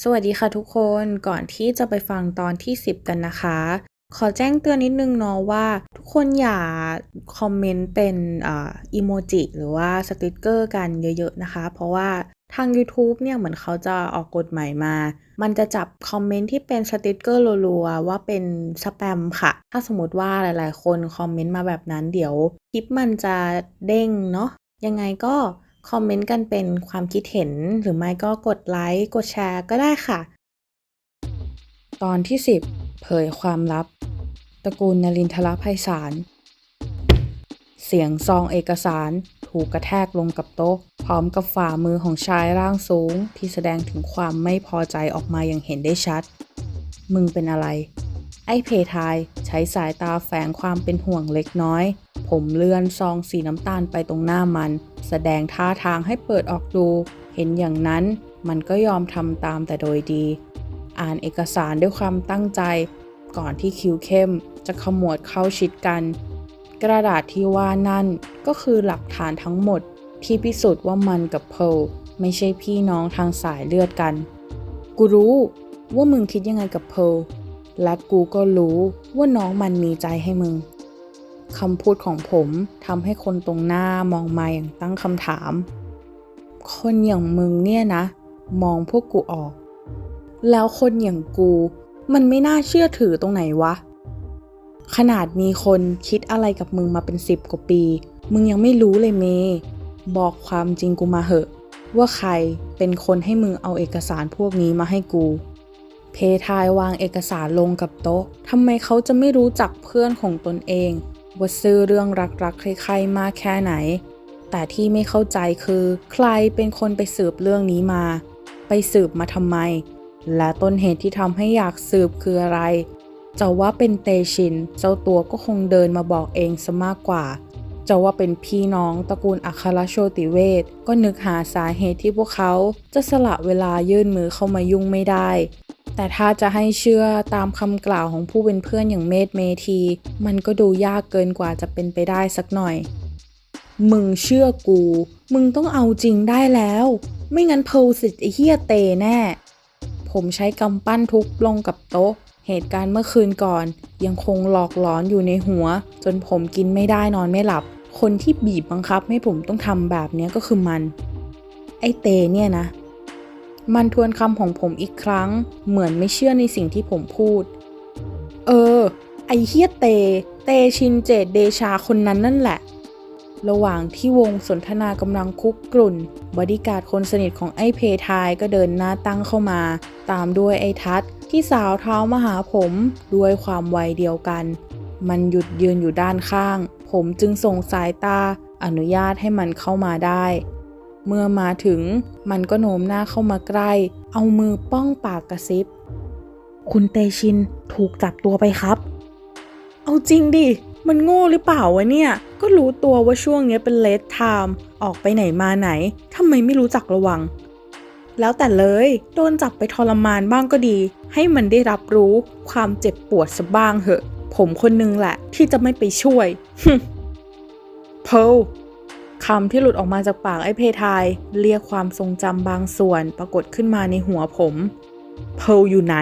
สวัสดีค่ะทุกคนก่อนที่จะไปฟังตอนที่ 10 กันนะคะ ขอแจ้งเตือนนิดนึงเนาะว่าทุกคนอย่าคอมเมนต์เป็นอ่าอีโมจิหรือว่าสติกเกอร์กันเยอะๆนะคะ เพราะว่าทาง YouTube เนี่ยเหมือนเขาจะออกกฎใหม่มา มันจะจับคอมเมนต์ที่เป็นสติกเกอร์รัวๆว่าเป็นสแปมค่ะ ถ้าสมมติว่าหลายๆ คนคอมเมนต์มาแบบนั้นเดี๋ยวคลิปมันจะเด้งเนาะยังไงก็ คอมเมนต์กันเป็นความคิดเห็นหรือไม่ก็กดไลค์กดแชร์ก็ได้ค่ะ ตอนที่ 10 เผยความลับ ตระกูลนรินทรไพศาลเสียงซองเอกสารถูกกระแทกลงกับโต๊ะ พร้อมกับฝ่ามือของชายร่างสูง ที่แสดงถึงความไม่พอใจออกมาอย่างเห็นได้ชัด มึงเป็นอะไร ไอ้เพทายใช้สายตาแฝงความเป็นห่วงเล็กน้อย ผมเลื่อนซองสีน้ำตาลไปตรงหน้ามัน แสดงท่าทางให้เปิดออกดู เห็นอย่างนั้นมันก็ยอมทำตามแต่โดยดี อ่านเอกสารด้วยความตั้งใจ ก่อนที่คิวเข้มจะขมวดเข้าชิดกัน กระดาษที่ว่านั่นก็คือหลักฐานทั้งหมดที่พิสูจน์ว่ามันกับเพลไม่ใช่พี่น้องทางสายเลือดกัน กูรู้ว่ามึงคิดยังไงกับเพลและกูก็รู้ว่าน้องมันมีใจให้มึง คำพูดของผมทำให้คนตรงหน้ามองมาอย่างตั้งคำถาม คนอย่างมึงเนี่ยนะ มองพวกกูออก แล้วคนอย่างกูมันไม่น่าเชื่อถือตรงไหนวะ ขนาดมีคนคิดอะไรกับมึงมาเป็นสิบกว่าปี มึงยังไม่รู้เลยเม บอกความจริงกูมาเหอะ ว่าใครเป็นคนให้มึงเอาเอกสารพวกนี้มาให้กูเพทายวางเอกสารลงกับโต๊ะ ทำไมเขาจะไม่รู้จักเพื่อนของตนเอง ว่าซื้อเรื่องรักๆ ใครๆ มากแค่ไหน แต่ที่ไม่เข้าใจคือใครเป็นคนไปสืบเรื่องนี้มา ไปสืบมาทำไม และต้นเหตุที่ทำให้อยากสืบคืออะไร จะว่าเป็นเตชิน เจ้าตัวก็คงเดินมาบอกเองซะมากกว่า จะว่าเป็นพี่น้องตระกูลอัครโชติเวทก็นึกหาสาเหตุที่พวกเขาจะสละเวลายื่นมือเข้ามายุ่งไม่ได้ แต่ถ้าจะให้เชื่อตามคำกล่าวของผู้เป็นเพื่อนอย่างเมธเมที มันก็ดูยากเกินกว่าจะเป็นไปได้สักหน่อย มึงเชื่อกู มึงต้องเอาจริงได้แล้ว ไม่งั้นเพลสิทธิ์ไอเฮียเตแน่ ผมใช้กำปั้นทุบลงกับโต๊ะ เหตุการณ์เมื่อคืนก่อน ยังคงหลอกหลอนอยู่ในหัว จนผมกินไม่ได้นอนไม่หลับ คนที่บีบบังคับให้ผมต้องทำแบบนี้ก็คือมัน ไอเตเนี่ยนะ มันทวนคำของผมอีกครั้ง เหมือนไม่เชื่อในสิ่งที่ผมพูด เออ ไอเฮียเต เตชินเจตเดชาคนนั้นนั่นแหละ ระหว่างที่วงสนทนากำลังคุกกรุ่น บอดี้การ์ดคนสนิทของไอ้เพทายก็เดินหน้าตั้งเข้ามา ตามด้วยไอ้ทัศน์ที่สาวเท้ามาหาผมด้วยความไวเดียวกัน มันหยุดยืนอยู่ด้านข้าง ผมจึงส่งสายตาอนุญาตให้มันเข้ามาได้ เมื่อมาถึงมันก็โน้มหน้าเข้ามาใกล้ เอามือป้องปากกระซิบ คุณเตชินถูกจับตัวไปครับ เอาจริงดิ มันโง่หรือเปล่าวะเนี่ย ก็รู้ตัวว่าช่วงเนี้ยเป็นเลทไทม์ออกไปไหนมาไหนทำไมไม่รู้จักระวัง แล้วแต่เลย โดนจับไปทรมานบ้างก็ดี ให้มันได้รับรู้ความเจ็บปวดสบ้างเหอะ ผมคนนึงแหละที่จะไม่ไปช่วยเพล คำที่หลุดออกมาจากปากไอ้เพทาย เรียกความทรงจำบางส่วนปรากฏขึ้นมาในหัวผมเพลอยู่ไหน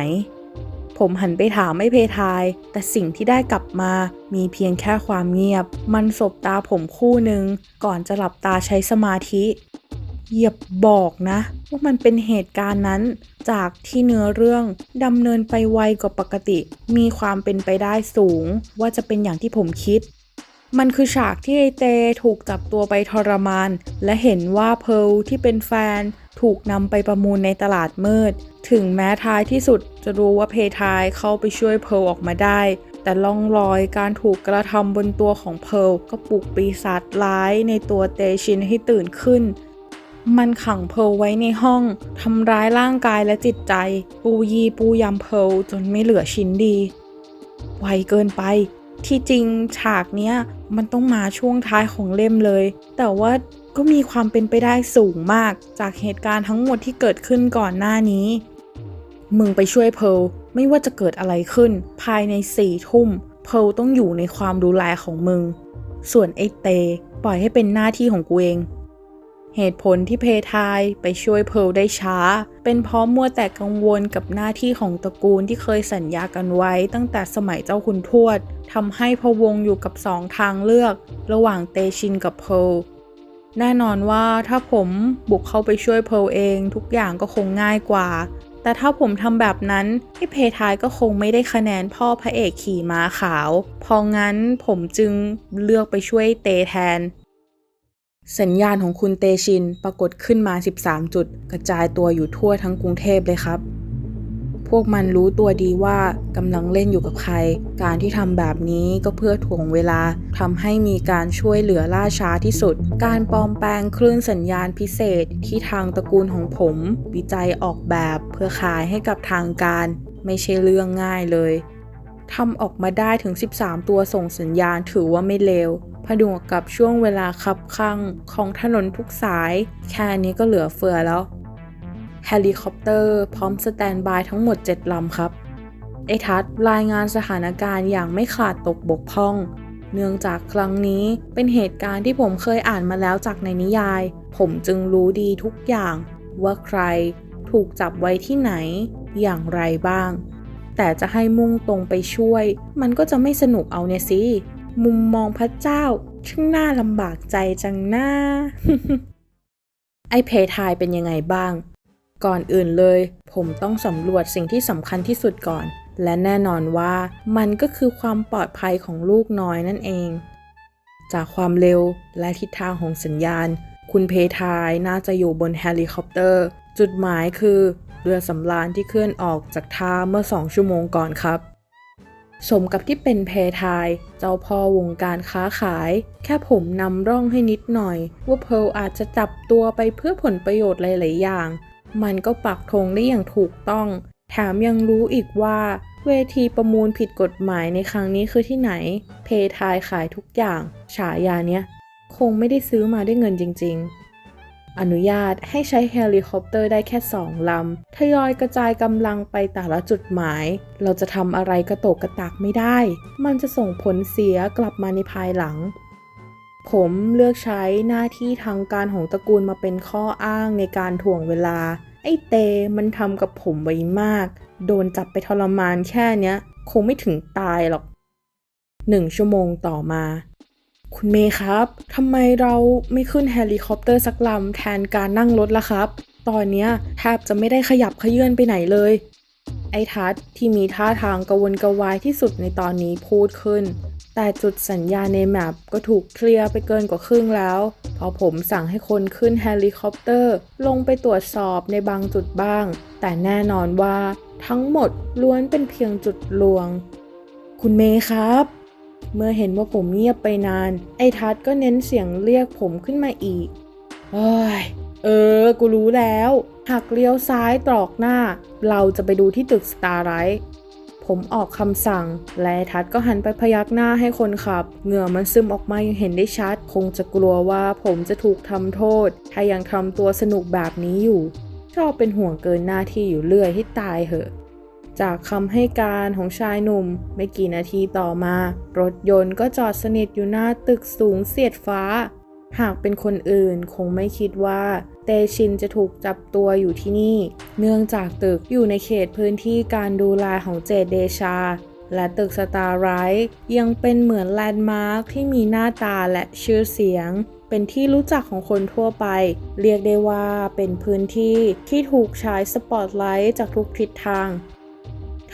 ผมหันไปถามไอ้เพทาย แต่สิ่งที่ได้กลับมามีเพียงแค่ความเงียบ มันสบตาผมคู่หนึ่งก่อนจะหลับตาใช้สมาธิอย่าบอกนะ ว่ามันเป็นเหตุการณ์นั้น จากที่เนื้อเรื่องดำเนินไปไวกว่าปกติ มีความเป็นไปได้สูง ว่าจะเป็นอย่างที่ผมคิด มันคือฉากที่ไอเตถูกจับตัวไปทรมาน และเห็นว่าเพลที่เป็นแฟนถูกนำไปประมูลในตลาดมืด ถึงแม้ท้ายที่สุดจะรู้ว่าเพทายเข้าไปช่วยเพลออกมาได้ แต่ล่องรอยการถูกกระทำบนตัวของเพลก็ปลุกปีศาจร้ายในตัวเตชินให้ตื่นขึ้น มันขังเพลไว้ในห้องทำร้ายร่างกายและจิตใจ ปูยีปูยำเพลจนไม่เหลือชิ้นดี ไวเกินไป ที่จริงฉากเนี้ย มันต้องมาช่วงท้ายของเล่มเลย แต่ว่าก็มีความเป็นไปได้สูงมากจากเหตุการณ์ทั้งหมดที่เกิดขึ้นก่อนหน้านี้ มึงไปช่วยเพลไม่ว่าจะเกิดอะไรขึ้น ภายในสี่ทุ่ม เพลต้องอยู่ในความดูแลของมึง ส่วนไอ้เต ปล่อยให้เป็นหน้าที่ของกูเอง เหตุผลที่เพทายไปช่วยเพร์ลได้ช้า เป็นเพราะมัวแต่กังวลกับหน้าที่ของตระกูลที่เคยสัญญากันไว้ตั้งแต่สมัยเจ้าคุณทวดทำให้พวงอยู่กับสองทางเลือก ระหว่างเตชินกับเพร์ลแน่นอนว่าถ้าผมบุกเข้าไปช่วยเพร์ลเอง ทุกอย่างก็คงง่ายกว่า แต่ถ้าผมทำแบบนั้นพี่เพทายก็คงไม่ได้คะแนนพ่อพระเอกขี่ม้าขาวเพราะงั้นผมจึงเลือกไปช่วยเตแทน สัญญาณของคุณเตชินปรากฏขึ้นมา 13 จุด กระจายตัวอยู่ทั่วทั้งกรุงเทพเลยครับ พวกมันรู้ตัวดีว่ากำลังเล่นอยู่กับใคร การที่ทำแบบนี้ก็เพื่อถ่วงเวลาทำให้มีการช่วยเหลือล่าช้าที่สุด การปลอมแปลงคลื่นสัญญาณพิเศษที่ทางตระกูลของผม วิจัยออกแบบเพื่อขายให้กับทางการ ไม่ใช่เรื่องง่ายเลยทำออกมาได้ถึง 13 ตัวส่งสัญญาณถือว่าไม่เลว ดวกกับช่วงเวลาคับข้างของถนนทุกสาย แค่นี้ก็เหลือเฟือแล้วเฮลิคอปเตอร์พร้อมสแตนบายทั้งหมด 7 ลำครับ ไอทัศรายงานสถานการณ์อย่างไม่ขาดตกบกพร่อง เนื่องจากครั้งนี้เป็นเหตุการณ์ที่ผมเคยอ่านมาแล้วจากในนิยาย ผมจึงรู้ดีทุกอย่าง ว่าใครถูกจับไว้ที่ไหนอย่างไรบ้าง แต่จะให้มุ่งตรงไปช่วย มันก็จะไม่สนุกเอาเนี่ยสิ มุมมองพระเจ้า ช่างน่าลำบากใจจังหน้า ไอเพทายเป็นยังไงบ้าง ก่อนอื่นเลย ผมต้องสำรวจสิ่งที่สำคัญที่สุดก่อน และแน่นอนว่ามันก็คือความปลอดภัยของลูกน้อยนั่นเอง จากความเร็วและทิศทางของสัญญาณ คุณเพทายน่าจะอยู่บนเฮลิคอปเตอร์ จุดหมายคือเรือสำราญที่เคลื่อนออกจากท่าเมื่อสองชั่วโมงก่อนครับ สมกับที่เป็นเพทาย เจ้าพ่อวงการค้าขาย แค่ผมนำร่องให้นิดหน่อย ว่าเพลอาจจะจับตัวไปเพื่อผลประโยชน์หลาย ๆ อย่าง มันก็ปักธงได้อย่างถูกต้อง แถมยังรู้อีกว่า เวทีประมูลผิดกฎหมายในครั้งนี้คือที่ไหน เพทายขายทุกอย่าง ฉายาเนี้ย คงไม่ได้ซื้อมาด้วยเงินจริง ๆ อนุญาตให้ใช้เฮลิคอปเตอร์ได้แค่สองลำ ทยอยกระจายกำลังไปแต่ละจุดหมาย เราจะทำอะไรกระโตกกระตากไม่ได้ มันจะส่งผลเสียกลับมาในภายหลัง ผมเลือกใช้หน้าที่ทางการของตระกูลมาเป็นข้ออ้างในการถ่วงเวลา ไอ้เตมันทำกับผมไว้มาก โดนจับไปทรมานแค่เนี้ย คงไม่ถึงตายหรอกหนึ่งชั่วโมงต่อมา คุณเมย์ครับ ทำไมเราไม่ขึ้นเฮลิคอปเตอร์สักลำแทนการนั่งรถล่ะครับ ตอนเนี้ยแทบจะไม่ได้ขยับเขยื่อนไปไหนเลย ไอ้ทัศน์ที่มีท่าทางกระวนกระวายที่สุดในตอนนี้พูดขึ้น แต่จุดสัญญาณในแมปก็ถูกเคลียร์ไปเกินกว่าครึ่งแล้วพราะผมสั่งให้คนขึ้นเฮลิคอปเตอร์ ลงไปตรวจสอบในบางจุดบ้าง แต่แน่นอนว่าทั้งหมดล้วนเป็นเพียงจุดลวง คุณเมย์ครับ เมื่อเห็นว่าผมเงียบไปนาน ไอ้ทัศน์ก็เน้นเสียงเรียกผมขึ้นมาอีกเอ้ยเออ กูรู้แล้ว หักเลี้ยวซ้ายตรอกหน้า เราจะไปดูที่ตึกสตาร์ไรท์ผมออกคำสั่ง และทัศน์ก็หันไปพยักหน้าให้คนขับ เหงื่อมันซึมออกมายังเห็นได้ชัด คงจะกลัวว่าผมจะถูกทำโทษ ถ้ายังทำตัวสนุกแบบนี้อยู่ ชอบเป็นห่วงเกินหน้าที่อยู่เรื่อยให้ตายเหอะ จากคำให้การของชายหนุ่ม ไม่กี่นาทีต่อมา รถยนต์ก็จอดสนิทอยู่หน้าตึกสูงเสียดฟ้า หากเป็นคนอื่นคงไม่คิดว่า เตชินจะถูกจับตัวอยู่ที่นี่ เนื่องจากตึกอยู่ในเขตพื้นที่การดูแลของเจดเดชา และตึกสตาร์ไรท์ยังเป็นเหมือนแลนด์มาร์คที่มีหน้าตาและชื่อเสียงเป็นที่รู้จักของคนทั่วไป เรียกได้ว่าเป็นพื้นที่ที่ถูกฉายสปอตไลท์จากทุกทิศทาง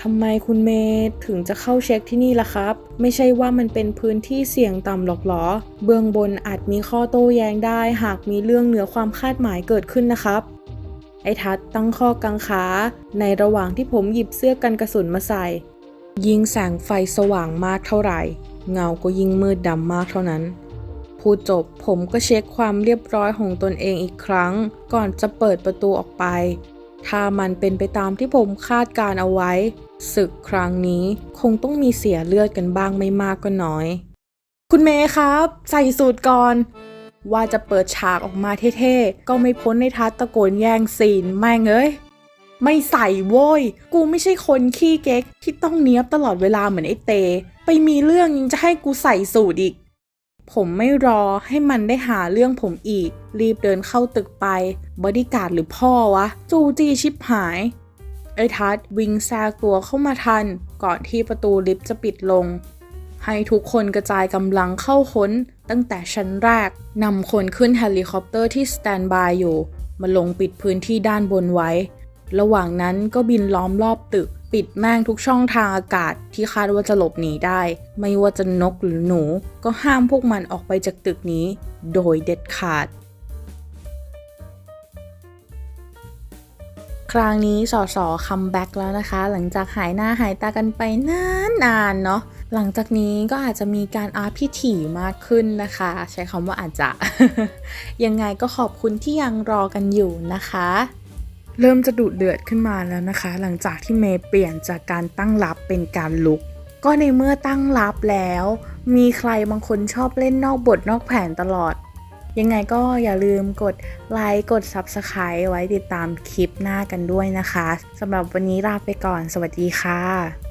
ทำไมคุณเมย์ถึงจะเข้าเช็คที่นี่ล่ะครับ ไม่ใช่ว่ามันเป็นพื้นที่เสี่ยงต่ำหรอกหรอ เบื้องบนอาจมีข้อโต้แย้งได้ หากมีเรื่องเหนือความคาดหมายเกิดขึ้นนะครับ ไอ้ทัดตั้งข้อกังขา ในระหว่างที่ผมหยิบเสื้อกันกระสุนมาใส่ ยิงแสงไฟสว่างมากเท่าไหร่ เงาก็ยิ่งมืดดำมากเท่านั้นพูดจบผมก็เช็คความเรียบร้อยของตนเองอีกครั้ง ก่อนจะเปิดประตูออกไป ถ้ามันเป็นไปตามที่ผมคาดการเอาไว้ ศึกครั้งนี้คงต้องมีเสียเลือดกันบ้างไม่มากก็น้อย คุณเมย์ครับ ใส่สูตรก่อน ว่าจะเปิดฉากออกมาเท่ๆ ก็ไม่พ้นในทัศตะโกนแย่งซีนแม่งเอ้ยไม่ใส่โว้ย กูไม่ใช่คนขี้เก๊กที่ต้องเนี้ยบตลอดเวลาเหมือนไอ้เต ไปมีเรื่องยังจะให้กูใส่สูตรอีก ผมไม่รอให้มันได้หาเรื่องผมอีก รีบเดินเข้าตึกไป บอดี้การ์ดหรือพ่อวะ จูจี้ชิบหาย ไอ้ทัดวิ่งแซกตัวเข้ามาทัน ก่อนที่ประตูลิฟต์จะปิดลง ให้ทุกคนกระจายกำลังเข้าค้นตั้งแต่ชั้นแรกนำคนขึ้นเฮลิคอปเตอร์ที่สแตนบายอยู่ มาลงปิดพื้นที่ด้านบนไว้ ระหว่างนั้นก็บินล้อมรอบตึก ปิดแม่งทุกช่องทางอากาศที่คาดว่าจะหลบหนีได้ ไม่ว่าจะนกหรือหนู ก็ห้ามพวกมันออกไปจากตึกนี้ โดยเด็ดขาด ครั้งนี้สอสอคัมแบ็กแล้วนะคะ หลังจากหายหน้าหายตากันไปนานๆเนาะหลังจากนี้ก็อาจจะมีการอาร์ตพิถีมากขึ้นนะคะ ใช้คำว่าอาจจะ ยังไงก็ขอบคุณที่ยังรอกันอยู่นะคะ เริ่มจะดุเดือดขึ้นมาแล้วนะคะ หลังจากที่เมย์เปลี่ยนจากการตั้งรับเป็นการลุก ก็ในเมื่อตั้งรับแล้ว มีใครบางคนชอบเล่นนอกบทนอกแผนตลอด ยังไงก็อย่าลืมกดไลค์กด Subscribe ไว้ติดตามคลิปหน้ากันด้วยนะคะสำหรับวันนี้ลาไปก่อน สวัสดีค่ะ